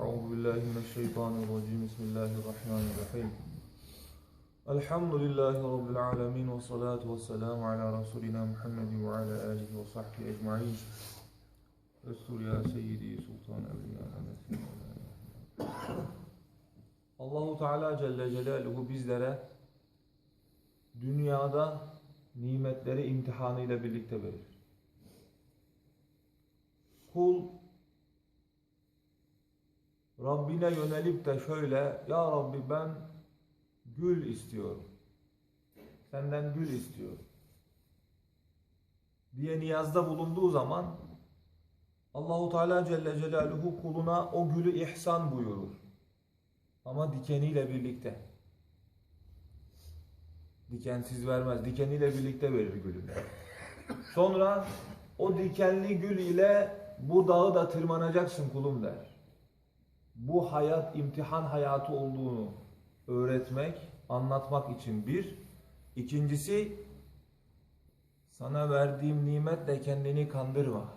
أعوذ بالله من الشيطان الرجيم بسم الله الرحمن الرحيم الحمد لله رب العالمين والصلاة والسلام على رسولنا محمد وعلى آله وصحبه أجمعين استر يا سيدي سلطان أولياء Allahu Teala Celle Celaluhu bizlere dünyada nimetleri imtihanıyla birlikte verir. Kul Rabbine yönelip de şöyle Ya Rabbi ben gül istiyorum. Senden gül istiyorum. diye niyazda bulunduğu zaman Allahu Teala Celle Celaluhu kuluna o gülü ihsan buyurur. Ama dikeniyle birlikte. Dikensiz vermez. Dikeniyle birlikte verir gülü. Sonra o dikenli gül ile bu dağı da tırmanacaksın kulum der. Bu hayat imtihan hayatı olduğunu öğretmek, anlatmak için bir. İkincisi sana verdiğim nimetle kendini kandırma.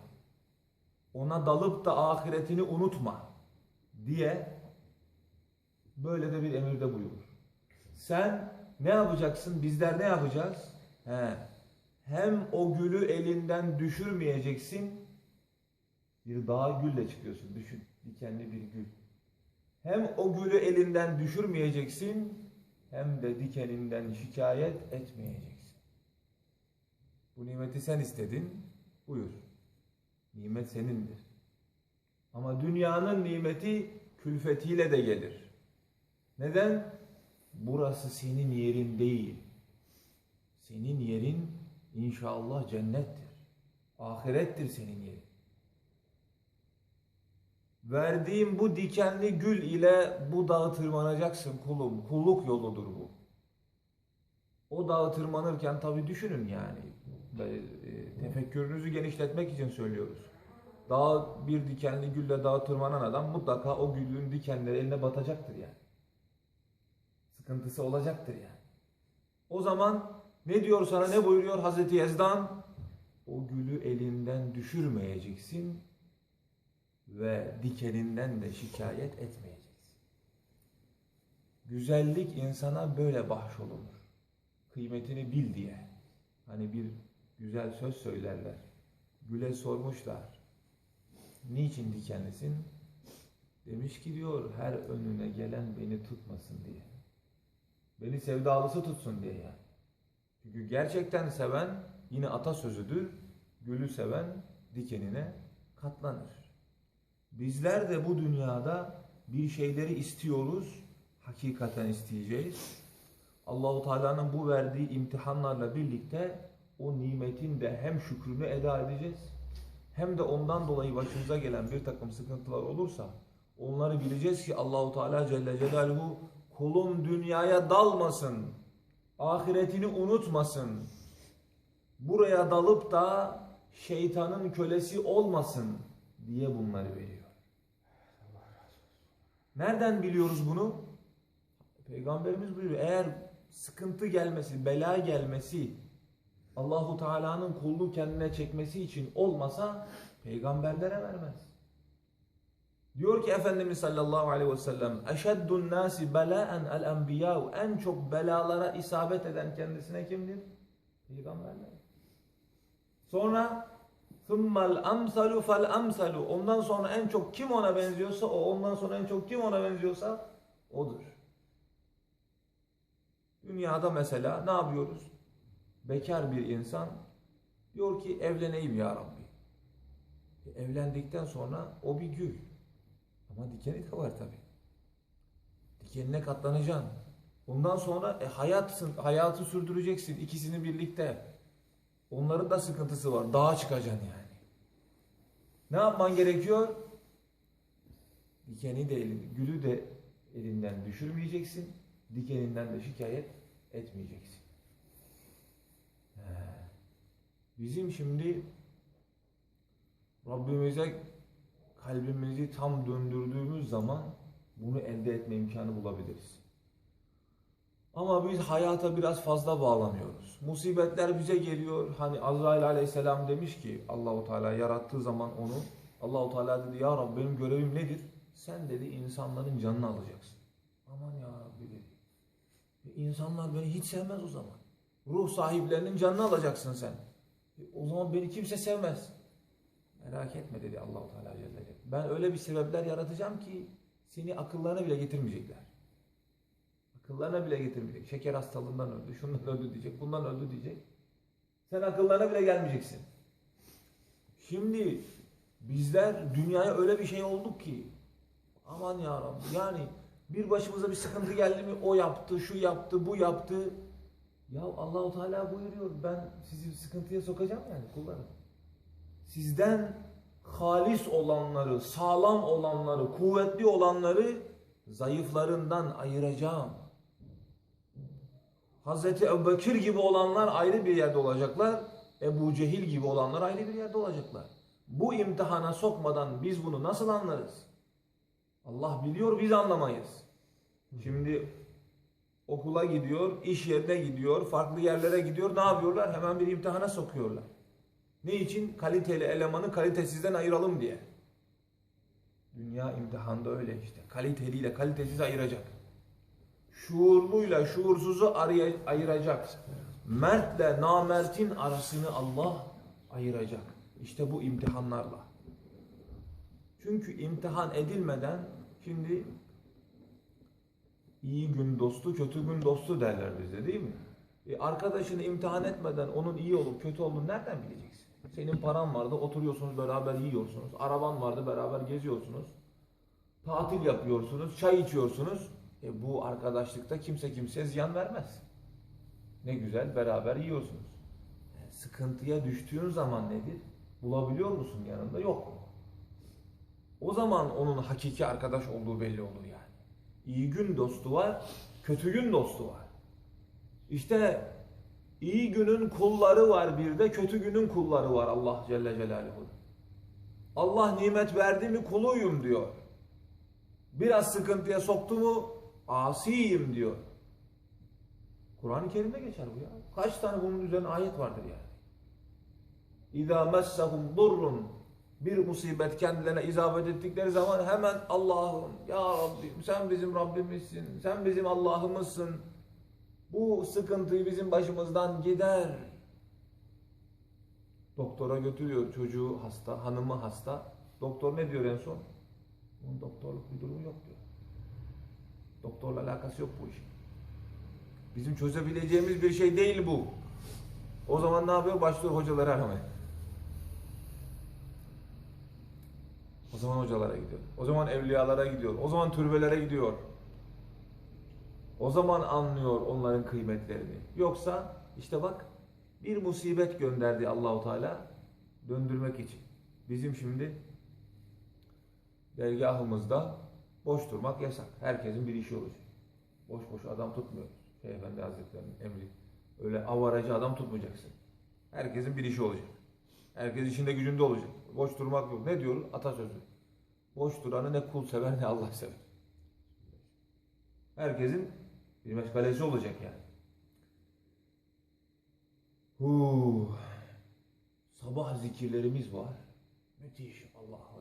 Ona dalıp da ahiretini unutma diye böyle de bir emirde buyurur. Sen ne yapacaksın? Bizler ne yapacağız? He. Hem o gülü elinden düşürmeyeceksin. Bir dağ gülle çıkıyorsun. Düşün. Dikenli bir gül. Hem o gülü elinden düşürmeyeceksin. Hem de dikeninden şikayet etmeyeceksin. Bu nimeti sen istedin. Buyur. Nimet senindir. Ama dünyanın nimeti külfetiyle de gelir. Neden? Burası senin yerin değil. Senin yerin inşallah cennettir. Ahirettir senin yerin. Verdiğim bu dikenli gül ile bu dağı tırmanacaksın kulum. Kulluk yoludur bu. O dağı tırmanırken tabi düşünün yani. E, tefekkürünüzü genişletmek için söylüyoruz. Dağ bir dikenli gülle dağı tırmanan adam mutlaka o gülün dikenleri eline batacaktır yani. Sıkıntısı olacaktır yani. O zaman ne diyor sana ne buyuruyor Hazreti Yazdan? O gülü elinden düşürmeyeceksin ve dikeninden de şikayet etmeyeceksin. Güzellik insana böyle bahşolunur. Kıymetini bil diye. Hani bir güzel söz söylerler. Güle sormuşlar. Niçin dikenlisin? Demiş ki diyor her önüne gelen beni tutmasın diye. Beni sevdalısı tutsun diye yani. Çünkü gerçekten seven yine atasözüdür. Gülü seven dikenine katlanır. Bizler de bu dünyada bir şeyleri istiyoruz. Hakikaten isteyeceğiz. Allahu Teala'nın bu verdiği imtihanlarla birlikte o nimetin de hem şükrünü eda edeceğiz hem de ondan dolayı başımıza gelen bir takım sıkıntılar olursa onları bileceğiz ki Allahu Teala Celle Celaluhu kulum dünyaya dalmasın. Ahiretini unutmasın. Buraya dalıp da şeytanın kölesi olmasın diye bunları veriyor. Nereden biliyoruz bunu? Peygamberimiz buyuruyor. Eğer sıkıntı gelmesi, bela gelmesi Allahu Teala'nın kulluğu kendine çekmesi için olmasa peygamberlere vermez. Diyor ki Efendimiz sallallahu aleyhi ve sellem eşeddun nasi belaen el enbiya en çok belalara isabet eden kendisine kimdir? Peygamberler. Sonra amsalu fel amsalu ondan sonra en çok kim ona benziyorsa o ondan sonra en çok kim ona benziyorsa odur. Dünyada mesela ne yapıyoruz? Bekar bir insan diyor ki evleneyim ya Rabbi. E, evlendikten sonra o bir gül. Ama dikeni de var tabi. Dikenine katlanacaksın. Ondan sonra e, hayatsın, hayatı sürdüreceksin ikisini birlikte. Onların da sıkıntısı var. Dağa çıkacaksın yani. Ne yapman gerekiyor? Dikeni de elin, gülü de elinden düşürmeyeceksin. Dikeninden de şikayet etmeyeceksin. Bizim şimdi Rabbimize kalbimizi tam döndürdüğümüz zaman bunu elde etme imkanı bulabiliriz. Ama biz hayata biraz fazla bağlanıyoruz. Musibetler bize geliyor. Hani Azrail aleyhisselam demiş ki Allahu Teala yarattığı zaman onu Allahu Teala dedi ya Rabbi benim görevim nedir? sen dedi insanların canını alacaksın. Aman ya Rabbi dedi. E, İnsanlar beni hiç sevmez o zaman. Ruh sahiplerinin canını alacaksın sen. E, o zaman beni kimse sevmez. Merak etme dedi Allahu Teala Celle. Ben öyle bir sebepler yaratacağım ki seni akıllarına bile getirmeyecekler. Akıllarına bile getirmeyecek. Şeker hastalığından öldü, şundan öldü diyecek, bundan öldü diyecek. Sen akıllarına bile gelmeyeceksin. Şimdi bizler dünyaya öyle bir şey olduk ki aman ya Rabbi yani bir başımıza bir sıkıntı geldi mi o yaptı, şu yaptı, bu yaptı. Ya Allahu Teala buyuruyor ben sizi sıkıntıya sokacağım yani kullarım. Sizden halis olanları, sağlam olanları, kuvvetli olanları zayıflarından ayıracağım. Hazreti Ebubekir gibi olanlar ayrı bir yerde olacaklar. Ebu Cehil gibi olanlar ayrı bir yerde olacaklar. Bu imtihana sokmadan biz bunu nasıl anlarız? Allah biliyor biz anlamayız. Şimdi okula gidiyor, iş yerine gidiyor, farklı yerlere gidiyor. Ne yapıyorlar? Hemen bir imtihana sokuyorlar. Ne için? Kaliteli elemanı kalitesizden ayıralım diye. Dünya imtihanda öyle işte. Kaliteliyle kalitesiz ayıracak. Şuurluyla şuursuzu ayıracak. Mertle namertin arasını Allah ayıracak. İşte bu imtihanlarla. Çünkü imtihan edilmeden şimdi iyi gün dostu, kötü gün dostu derler bize değil mi? E arkadaşını imtihan etmeden onun iyi olup kötü olduğunu nereden bileceksin? Senin paran vardı, oturuyorsunuz beraber yiyorsunuz. Araban vardı, beraber geziyorsunuz. Tatil yapıyorsunuz, çay içiyorsunuz. E bu arkadaşlıkta kimse kimseye ziyan vermez. Ne güzel beraber yiyorsunuz. E, sıkıntıya düştüğün zaman nedir? Bulabiliyor musun yanında? Yok. O zaman onun hakiki arkadaş olduğu belli olur yani. İyi gün dostu var, kötü gün dostu var. İşte iyi günün kulları var bir de kötü günün kulları var Allah Celle Celaluhu. Allah nimet verdi mi kuluyum diyor. Biraz sıkıntıya soktu mu asiyim diyor. Kur'an-ı Kerim'de geçer bu ya. Kaç tane bunun üzerine ayet vardır yani. İza messahum durrun bir musibet kendilerine izafet ettikleri zaman hemen Allah'ım ya Rabbim sen bizim Rabbimizsin. Sen bizim Allah'ımızsın. Bu sıkıntıyı bizim başımızdan gider. Doktora götürüyor çocuğu hasta, hanımı hasta. Doktor ne diyor en son? Bunun doktorluk bir durumu yok diyor. Doktorla alakası yok bu işin. Bizim çözebileceğimiz bir şey değil bu. O zaman ne yapıyor? Başlıyor hocaları aramaya. O zaman hocalara gidiyor. O zaman evliyalara gidiyor. O zaman türbelere gidiyor. O zaman anlıyor onların kıymetlerini. Yoksa işte bak bir musibet gönderdi Allahu Teala döndürmek için. Bizim şimdi dergahımızda boş durmak yasak. Herkesin bir işi olacak. Boş boş adam tutmuyoruz. Şey Efendi Hazretleri'nin emri. Öyle avaracı adam tutmayacaksın. Herkesin bir işi olacak. Herkes işinde gücünde olacak. Boş durmak yok. Ne diyoruz? Atasözü. Boş duranı ne kul sever ne Allah sever. Herkesin bir meşgalesi olacak yani. Huu. Sabah zikirlerimiz var. Müthiş Allah'a.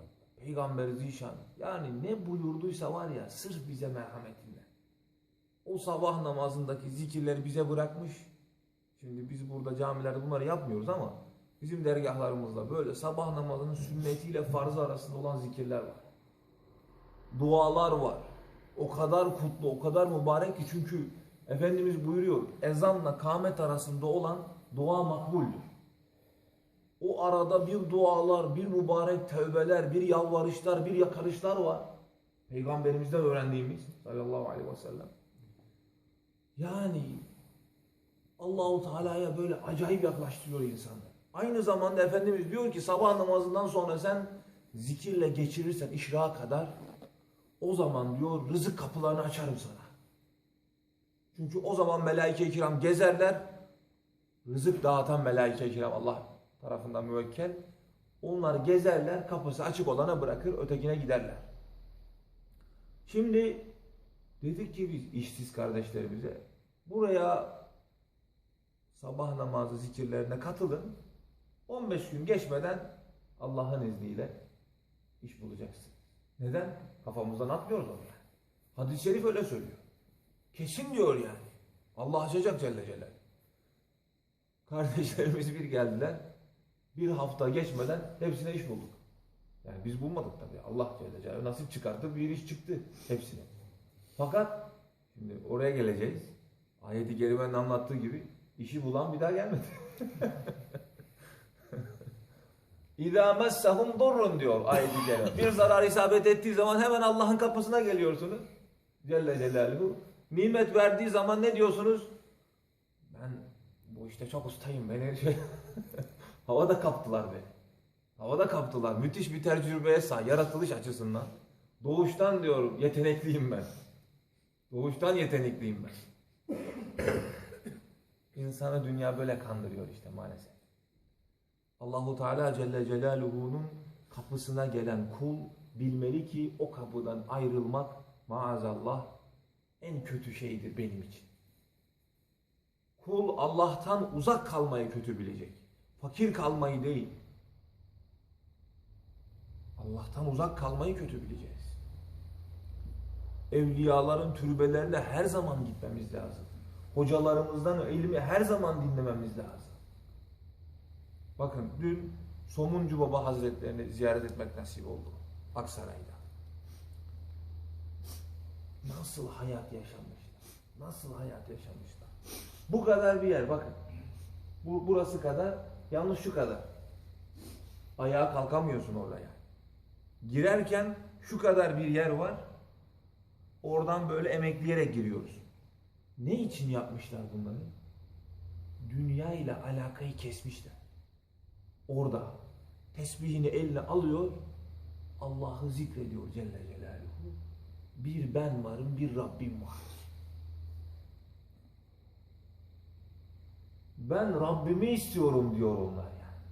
Peygamber zişan. Yani ne buyurduysa var ya sırf bize merhametinden. O sabah namazındaki zikirleri bize bırakmış. Şimdi biz burada camilerde bunları yapmıyoruz ama bizim dergahlarımızda böyle sabah namazının sünnetiyle farzı arasında olan zikirler var. Dualar var. O kadar kutlu, o kadar mübarek ki çünkü Efendimiz buyuruyor ezanla kâmet arasında olan dua makbuldür. O arada bir dualar, bir mübarek tövbeler, bir yalvarışlar, bir yakarışlar var. Peygamberimizden öğrendiğimiz sallallahu aleyhi ve sellem. Yani Allahu Teala'ya böyle acayip yaklaştırıyor insanı. Aynı zamanda Efendimiz diyor ki sabah namazından sonra sen zikirle geçirirsen işrağa kadar o zaman diyor rızık kapılarını açarım sana. Çünkü o zaman melaike-i kiram gezerler. Rızık dağıtan melaike-i kiram Allah tarafından müvekkel. Onlar gezerler, kapısı açık olana bırakır, ötekine giderler. Şimdi dedik ki biz işsiz kardeşlerimize buraya sabah namazı zikirlerine katılın. 15 gün geçmeden Allah'ın izniyle iş bulacaksın. Neden? Kafamızdan atmıyoruz onu. Hadis-i şerif öyle söylüyor. Kesin diyor yani. Allah açacak Celle Celaluhu. Kardeşlerimiz bir geldiler. Bir hafta geçmeden hepsine iş bulduk. Yani biz bulmadık tabii. Allah Celle Celaluhu nasip çıkarttı bir iş çıktı hepsine. Fakat şimdi oraya geleceğiz. Ayet-i Kerime'nin anlattığı gibi işi bulan bir daha gelmedi. İzâ messehum durrun diyor ayet-i kerime. Bir zarar isabet ettiği zaman hemen Allah'ın kapısına geliyorsunuz. Celle Celaluhu. Nimet verdiği zaman ne diyorsunuz? Ben bu işte çok ustayım. Beni şey... Havada kaptılar beni. Havada kaptılar. Müthiş bir tecrübeye sahip. Yaratılış açısından. Doğuştan diyorum yetenekliyim ben. Doğuştan yetenekliyim ben. İnsanı dünya böyle kandırıyor işte maalesef. Allahu Teala Celle Celaluhu'nun kapısına gelen kul bilmeli ki o kapıdan ayrılmak maazallah en kötü şeydir benim için. Kul Allah'tan uzak kalmayı kötü bilecek. Fakir kalmayı değil. Allah'tan uzak kalmayı kötü bileceğiz. Evliyaların türbelerine her zaman gitmemiz lazım. Hocalarımızdan ilmi her zaman dinlememiz lazım. Bakın dün Somuncu Baba Hazretlerini ziyaret etmek nasip oldu. Aksaray'da. Nasıl hayat yaşamışlar? Nasıl hayat yaşamışlar? Bu kadar bir yer bakın. Bu, burası kadar, yalnız şu kadar. Ayağa kalkamıyorsun orada yani. Girerken şu kadar bir yer var. Oradan böyle emekleyerek giriyoruz. Ne için yapmışlar bunları? Dünya ile alakayı kesmişler. Orada tesbihini eline alıyor, Allah'ı zikrediyor Celle Celaluhu. Bir ben varım, bir Rabbim var. Ben Rabbimi istiyorum diyor onlar yani.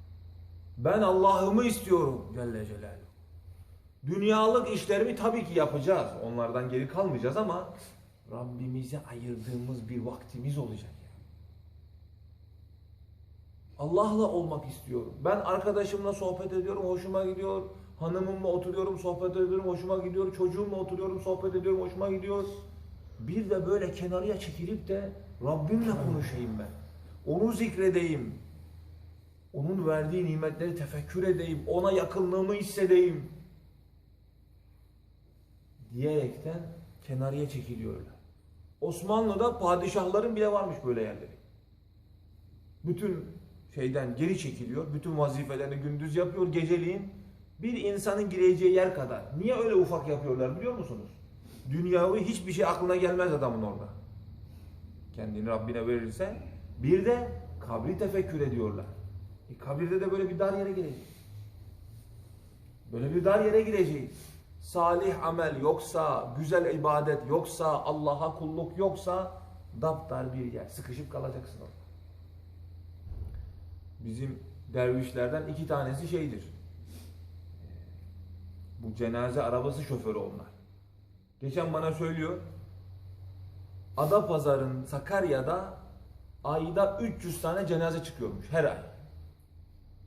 Ben Allah'ımı istiyorum Celle Celaluhu. Dünyalık işlerimi tabii ki yapacağız. Onlardan geri kalmayacağız ama Rabbimize ayırdığımız bir vaktimiz olacak yani. Allah'la olmak istiyorum. Ben arkadaşımla sohbet ediyorum, hoşuma gidiyor. Hanımımla oturuyorum, sohbet ediyorum, hoşuma gidiyor. Çocuğumla oturuyorum, sohbet ediyorum, hoşuma gidiyor. Bir de böyle kenarıya çekilip de Rabbimle konuşayım ben. Onu zikredeyim. Onun verdiği nimetleri tefekkür edeyim. Ona yakınlığımı hissedeyim. Diyerekten kenarıya çekiliyorlar. Osmanlı'da padişahların bile varmış böyle yerleri. Bütün şeyden geri çekiliyor. Bütün vazifelerini gündüz yapıyor. Geceliğin bir insanın gireceği yer kadar. Niye öyle ufak yapıyorlar biliyor musunuz? Dünyavi hiçbir şey aklına gelmez adamın orada. Kendini Rabbine verirse. Bir de kabri tefekkür ediyorlar. E, kabirde de böyle bir dar yere gireceğiz. Böyle bir dar yere gireceğiz. Salih amel yoksa, güzel ibadet yoksa, Allah'a kulluk yoksa daptar bir yer. Sıkışıp kalacaksın orada. Bizim dervişlerden iki tanesi şeydir. Bu cenaze arabası şoförü onlar. Geçen bana söylüyor. Adapazarı'nın Sakarya'da ayda 300 tane cenaze çıkıyormuş her ay.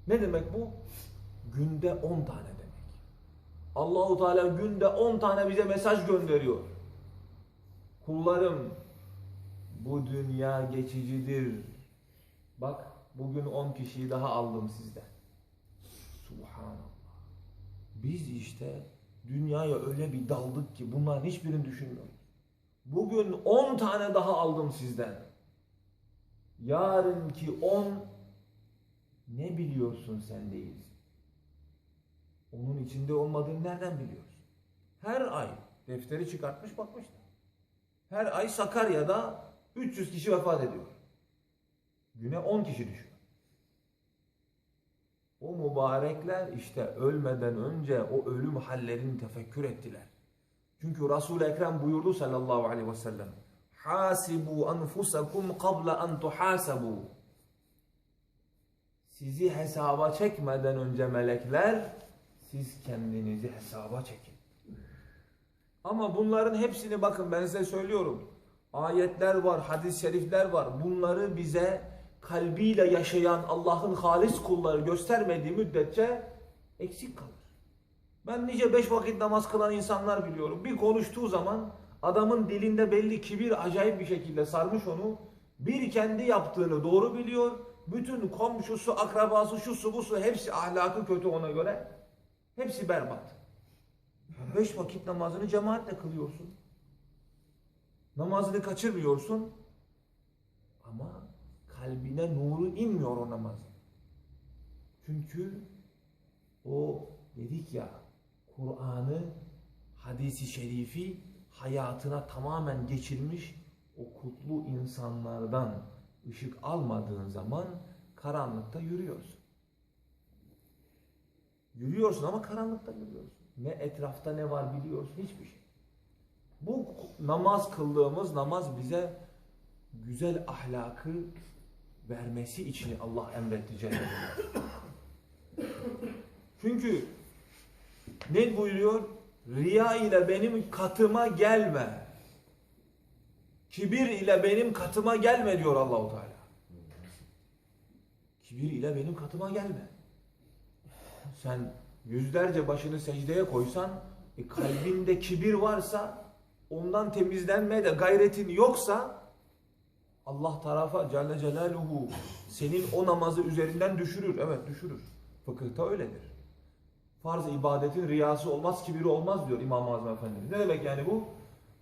Ne demek bu? Günde 10 tane demek. Allahu Teala günde 10 tane bize mesaj gönderiyor. Kullarım bu dünya geçicidir. Bak bugün 10 kişiyi daha aldım sizden. Subhanallah. Biz işte dünyaya öyle bir daldık ki bunların hiçbirini düşünmüyoruz. Bugün 10 tane daha aldım sizden. Yarınki 10 ne biliyorsun sen değilsin. Onun içinde olmadığını nereden biliyorsun? Her ay defteri çıkartmış bakmışlar. Her ay Sakarya'da 300 kişi vefat ediyor. Güne 10 kişi düşüyor. O mübarekler işte ölmeden önce o ölüm hallerini tefekkür ettiler. Çünkü Resul-i Ekrem buyurdu sallallahu aleyhi ve sellem Hasibu enfusakum qabla en tuhasabu Sizi hesaba çekmeden önce melekler siz kendinizi hesaba çekin. Ama bunların hepsini bakın ben size söylüyorum. Ayetler var, hadis-i şerifler var. Bunları bize kalbiyle yaşayan Allah'ın halis kulları göstermediği müddetçe eksik kalır. Ben nice beş vakit namaz kılan insanlar biliyorum. Bir konuştuğu zaman adamın dilinde belli kibir acayip bir şekilde sarmış onu. Bir kendi yaptığını doğru biliyor. Bütün komşusu, akrabası, şusu busu hepsi ahlakı kötü ona göre. Hepsi berbat. Beş vakit namazını cemaatle kılıyorsun. Namazını kaçırmıyorsun. Ama kalbine nuru inmiyor o namazın. Çünkü o dedik ya Kur'an'ı, hadisi şerifi hayatına tamamen geçirmiş o kutlu insanlardan ışık almadığın zaman karanlıkta yürüyorsun. Yürüyorsun ama karanlıkta yürüyorsun. Ne etrafta ne var biliyorsun hiçbir şey. Bu namaz kıldığımız namaz bize güzel ahlakı vermesi için Allah emretti Cennet Çünkü ne buyuruyor? Riya ile benim katıma gelme. Kibir ile benim katıma gelme diyor Allahu Teala. Kibir ile benim katıma gelme. Sen yüzlerce başını secdeye koysan, e, kalbinde kibir varsa, ondan temizlenmeye de gayretin yoksa, Allah tarafa Celle Celaluhu senin o namazı üzerinden düşürür. Evet düşürür. Fıkıhta öyledir. Farz ibadetin riyası olmaz, kibiri olmaz diyor İmam-ı Azam Efendimiz. Ne demek yani bu?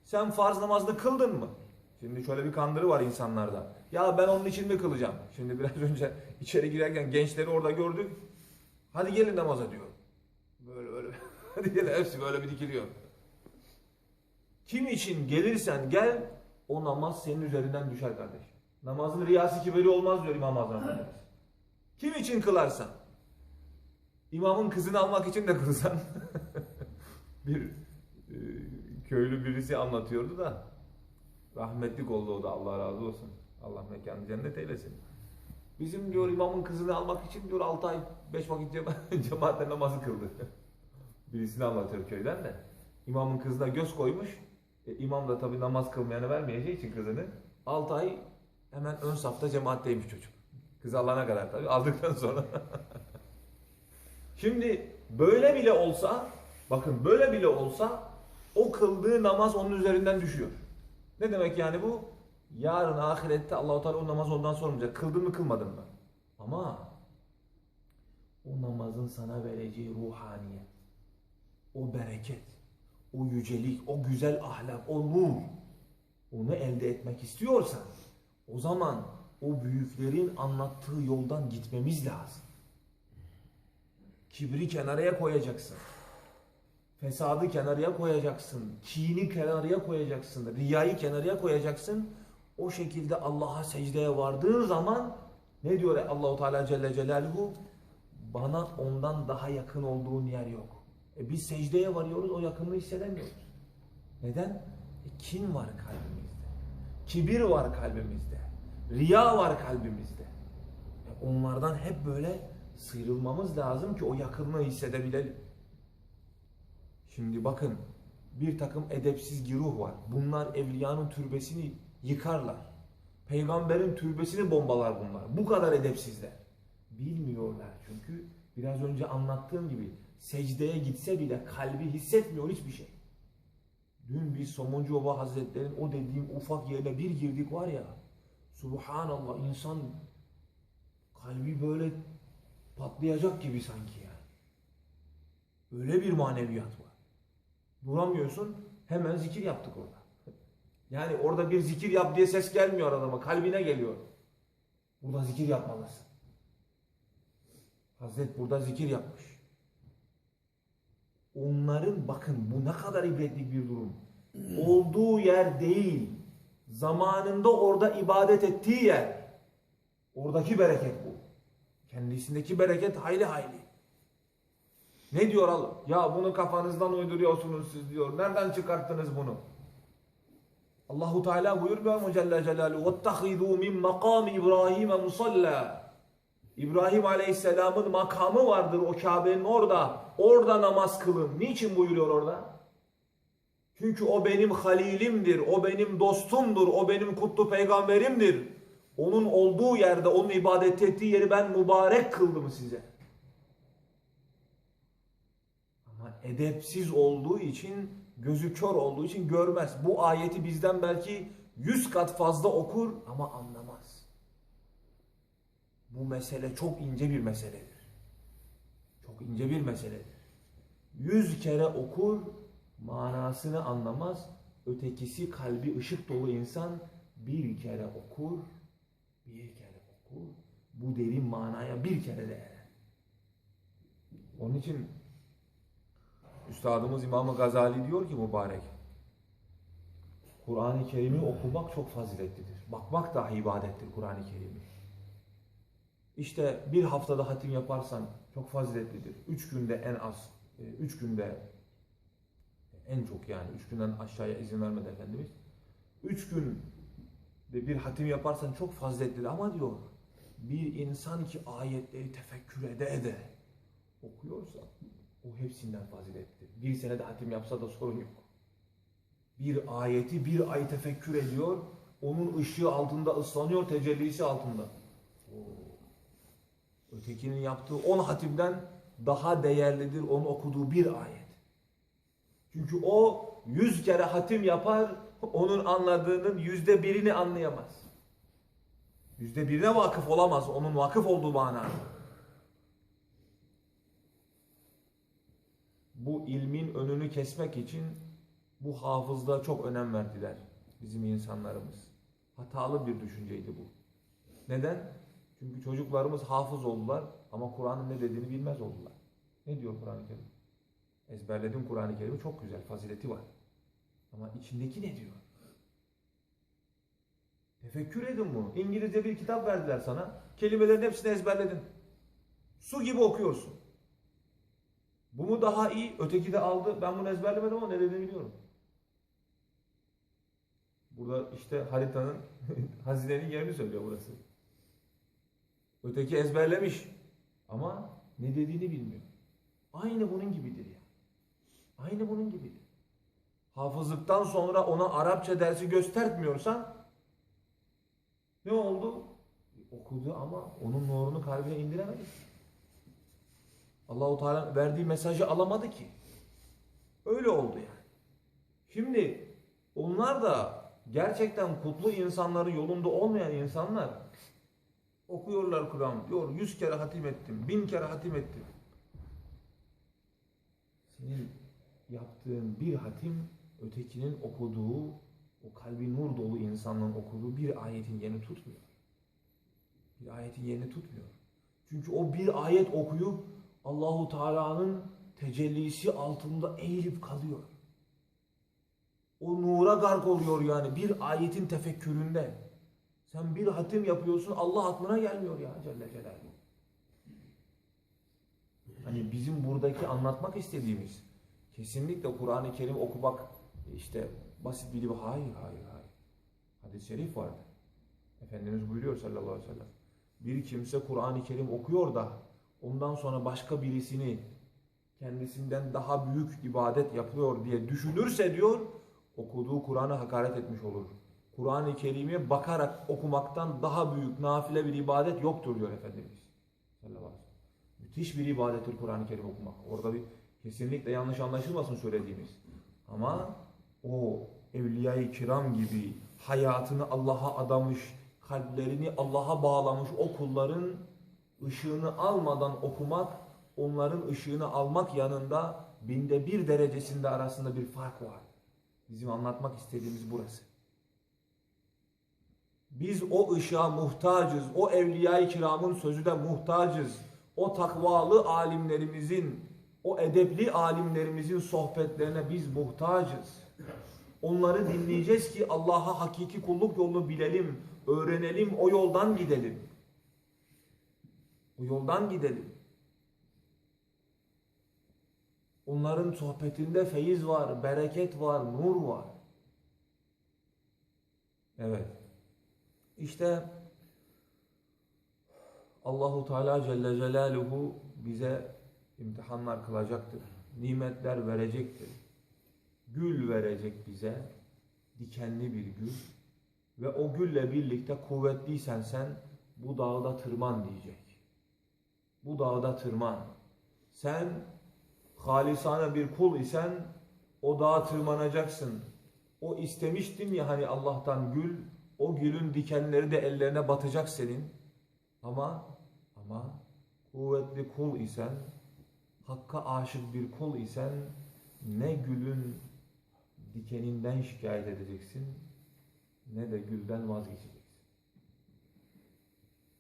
Sen farz namazını kıldın mı? Şimdi şöyle bir kandırı var insanlarda. Ya ben onun için mi kılacağım? Şimdi biraz önce içeri girerken gençleri orada gördük. Hadi gelin namaza diyor. Böyle böyle. Hadi gelin hepsi böyle bir dikiliyor. Kim için gelirsen gel o namaz senin üzerinden düşer kardeş. Namazın riyası kibiri olmaz diyor İmam-ı Azam Efendimiz. Kim için kılarsan. İmamın kızını almak için de kılsan. bir e, köylü birisi anlatıyordu da rahmetlik oldu o da Allah razı olsun. Allah mekanı cennet eylesin. Bizim diyor imamın kızını almak için diyor 6 ay 5 vakit cema cemaatle namazı kıldı. Birisini anlatıyor köyden de. İmamın kızına göz koymuş. E, imam da tabi namaz kılmayana vermeyeceği için kızını 6 ay hemen ön safta cemaatteymiş çocuk. Kız alana kadar tabi aldıktan sonra. Şimdi böyle bile olsa bakın böyle bile olsa o kıldığı namaz onun üzerinden düşüyor. Ne demek yani bu? Yarın ahirette Allahu Teala o namaz ondan sormayacak. Kıldın mı kılmadın mı? Ama o namazın sana vereceği ruhaniyet, o bereket, o yücelik, o güzel ahlak, o nur onu elde etmek istiyorsan o zaman o büyüklerin anlattığı yoldan gitmemiz lazım. Kibri kenaraya koyacaksın. Fesadı kenarıya koyacaksın. Kini kenarıya koyacaksın. Riyayı kenarıya koyacaksın. O şekilde Allah'a secdeye vardığın zaman ne diyor Allahu Teala Celle Celaluhu? Bana ondan daha yakın olduğun yer yok. E biz secdeye varıyoruz o yakınlığı hissedemiyoruz. Neden? E kin var kalbimizde. Kibir var kalbimizde. Riya var kalbimizde. E onlardan hep böyle sıyrılmamız lazım ki o yakınlığı hissedebilelim. Şimdi bakın bir takım edepsiz giruh var. Bunlar evliyanın türbesini yıkarlar. Peygamberin türbesini bombalar bunlar. Bu kadar edepsizler. Bilmiyorlar çünkü biraz önce anlattığım gibi secdeye gitse bile kalbi hissetmiyor hiçbir şey. Dün bir Somuncu Baba Hazretleri'nin o dediğim ufak yerine bir girdik var ya. Subhanallah insan kalbi böyle patlayacak gibi sanki yani. Öyle bir maneviyat var. Duramıyorsun hemen zikir yaptık orada. Yani orada bir zikir yap diye ses gelmiyor adama. Kalbine geliyor. Burada zikir yapmalısın. Hazret burada zikir yapmış. Onların bakın bu ne kadar ibretlik bir durum. Olduğu yer değil. Zamanında orada ibadet ettiği yer. Oradaki bereket bu. Kendisindeki bereket hayli hayli. Ne diyor Allah? Ya bunu kafanızdan uyduruyorsunuz siz diyor. Nereden çıkarttınız bunu? Allahu Teala buyurmuyor mu Celle Celaluhu? وَاتَّخِذُوا مِنْ مَقَامِ İbrahim'e musalla. İbrahim Aleyhisselam'ın makamı vardır o Kabe'nin orada. Orada namaz kılın. Niçin buyuruyor orada? Çünkü o benim halilimdir, o benim dostumdur, o benim kutlu peygamberimdir. Onun olduğu yerde, onun ibadet ettiği yeri ben mübarek kıldım size. Ama edepsiz olduğu için, gözü kör olduğu için görmez. Bu ayeti bizden belki yüz kat fazla okur ama anlamaz. Bu mesele çok ince bir meseledir. Çok ince bir meseledir. Yüz kere okur, manasını anlamaz. Ötekisi kalbi ışık dolu insan bir kere okur. Bu derin manaya bir kere de. Onun için Üstadımız İmam Gazali diyor ki mübarek. Kur'an-ı Kerim'i okumak çok faziletlidir. Bakmak dahi ibadettir Kur'an-ı Kerim'i. İşte bir haftada hatim yaparsan çok faziletlidir. Üç günde en az, e, üç günde en çok yani üç günden aşağıya izin vermedi Efendimiz. Üç günde bir hatim yaparsan çok faziletlidir ama diyor bir insan ki ayetleri tefekkür ede ede okuyorsa o hepsinden faziletli. Bir senede hatim yapsa da sorun yok. Bir ayeti bir ay tefekkür ediyor, onun ışığı altında ıslanıyor, tecellisi altında. Ötekinin yaptığı on hatimden daha değerlidir onun okuduğu bir ayet. Çünkü o yüz kere hatim yapar, onun anladığının yüzde birini anlayamaz. Yüzde birine vakıf olamaz, onun vakıf olduğu manada. bu ilmin önünü kesmek için bu hafızlığa çok önem verdiler bizim insanlarımız. Hatalı bir düşünceydi bu. Neden? Çünkü çocuklarımız hafız oldular ama Kur'an'ın ne dediğini bilmez oldular. Ne diyor Kur'an-ı Kerim? Ezberledim Kur'an-ı Kerim'i çok güzel, fazileti var. Ama içindeki ne diyor? Tefekkür edin bunu. İngilizce bir kitap verdiler sana. Kelimelerin hepsini ezberledin. Su gibi okuyorsun. Bu mu daha iyi? Öteki de aldı. Ben bunu ezberlemedim ama ne dediğini biliyorum. Burada işte haritanın, hazinenin yerini söylüyor burası. Öteki ezberlemiş. Ama ne dediğini bilmiyor. Aynı bunun gibidir ya. Aynı bunun gibidir. Hafızlıktan sonra ona Arapça dersi göstermiyorsan ne oldu? Okudu ama onun nurunu kalbine indiremedi. Allahu Teala verdiği mesajı alamadı ki. Öyle oldu yani. Şimdi onlar da gerçekten kutlu insanların yolunda olmayan insanlar okuyorlar Kur'an diyor yüz kere hatim ettim, bin kere hatim ettim. Senin yaptığın bir hatim ötekinin okuduğu o kalbi nur dolu insanların okuduğu bir ayetin yerini tutmuyor. Bir ayetin yerini tutmuyor. Çünkü o bir ayet okuyup Allahu Teala'nın tecellisi altında eğilip kalıyor. O nura gark oluyor yani bir ayetin tefekküründe. Sen bir hatim yapıyorsun Allah aklına gelmiyor ya Celle Celaluhu. Hani bizim buradaki anlatmak istediğimiz kesinlikle Kur'an-ı Kerim okumak işte basit bir hayır hayır hayır. Hadis-i şerif vardı. Efendimiz buyuruyor sallallahu aleyhi ve sellem. Bir kimse Kur'an-ı Kerim okuyor da ondan sonra başka birisini kendisinden daha büyük ibadet yapıyor diye düşünürse diyor okuduğu Kur'an'a hakaret etmiş olur. Kur'an-ı Kerim'e bakarak okumaktan daha büyük nafile bir ibadet yoktur diyor Efendimiz. Sallallahu. Müthiş bir ibadettir Kur'an-ı Kerim okumak. Orada bir kesinlikle yanlış anlaşılmasın söylediğimiz. Ama o evliya-i kiram gibi hayatını Allah'a adamış, kalplerini Allah'a bağlamış o kulların ışığını almadan okumak, onların ışığını almak yanında binde bir derecesinde arasında bir fark var. Bizim anlatmak istediğimiz burası. Biz o ışığa muhtacız. O evliya-i kiramın sözü de muhtacız. O takvalı alimlerimizin, o edepli alimlerimizin sohbetlerine biz muhtacız. Onları dinleyeceğiz ki Allah'a hakiki kulluk yolunu bilelim, öğrenelim, o yoldan gidelim. O yoldan gidelim. Onların sohbetinde feyiz var, bereket var, nur var. Evet. İşte Allahu Teala Celle Celaluhu bize imtihanlar kılacaktır. Nimetler verecektir. Gül verecek bize. Dikenli bir gül. Ve o gülle birlikte kuvvetliysen sen bu dağda tırman diyecek. Bu dağda tırman. Sen halisane bir kul isen o dağa tırmanacaksın. O istemiştin ya hani Allah'tan gül, o gülün dikenleri de ellerine batacak senin. Ama ama kuvvetli kul isen, hakka aşık bir kul isen ne gülün dikeninden şikayet edeceksin ne de gülden vazgeçeceksin.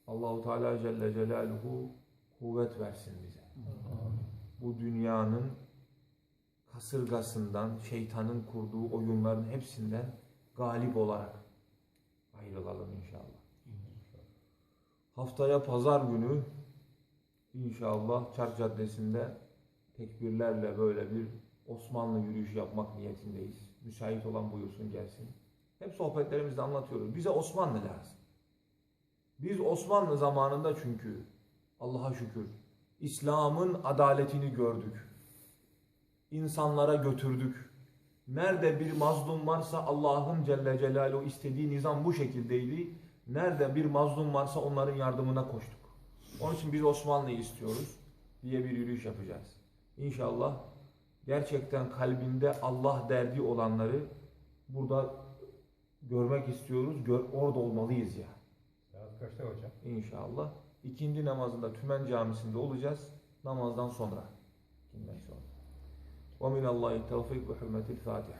Allahu Teala Celle Celaluhu kuvvet versin bize. Bu dünyanın kasırgasından, şeytanın kurduğu oyunların hepsinden galip olarak ayrılalım inşallah. Haftaya pazar günü inşallah Çark Caddesi'nde tekbirlerle böyle bir Osmanlı yürüyüşü yapmak niyetindeyiz. Müsait olan buyursun gelsin. Hep sohbetlerimizde anlatıyoruz. Bize Osmanlı lazım. Biz Osmanlı zamanında çünkü Allah'a şükür İslam'ın adaletini gördük. İnsanlara götürdük. Nerede bir mazlum varsa Allah'ın Celle Celaluhu istediği nizam bu şekildeydi. Nerede bir mazlum varsa onların yardımına koştuk. Onun için biz Osmanlı'yı istiyoruz diye bir yürüyüş yapacağız. İnşallah gerçekten kalbinde Allah derdi olanları burada görmek istiyoruz. Gör, orada olmalıyız ya. Saat kaçta hocam? İnşallah. İkindi namazında Tümen Camisi'nde olacağız. Namazdan sonra. İkinden sonra. Ve minallahi tevfik ve hürmetil Fatiha.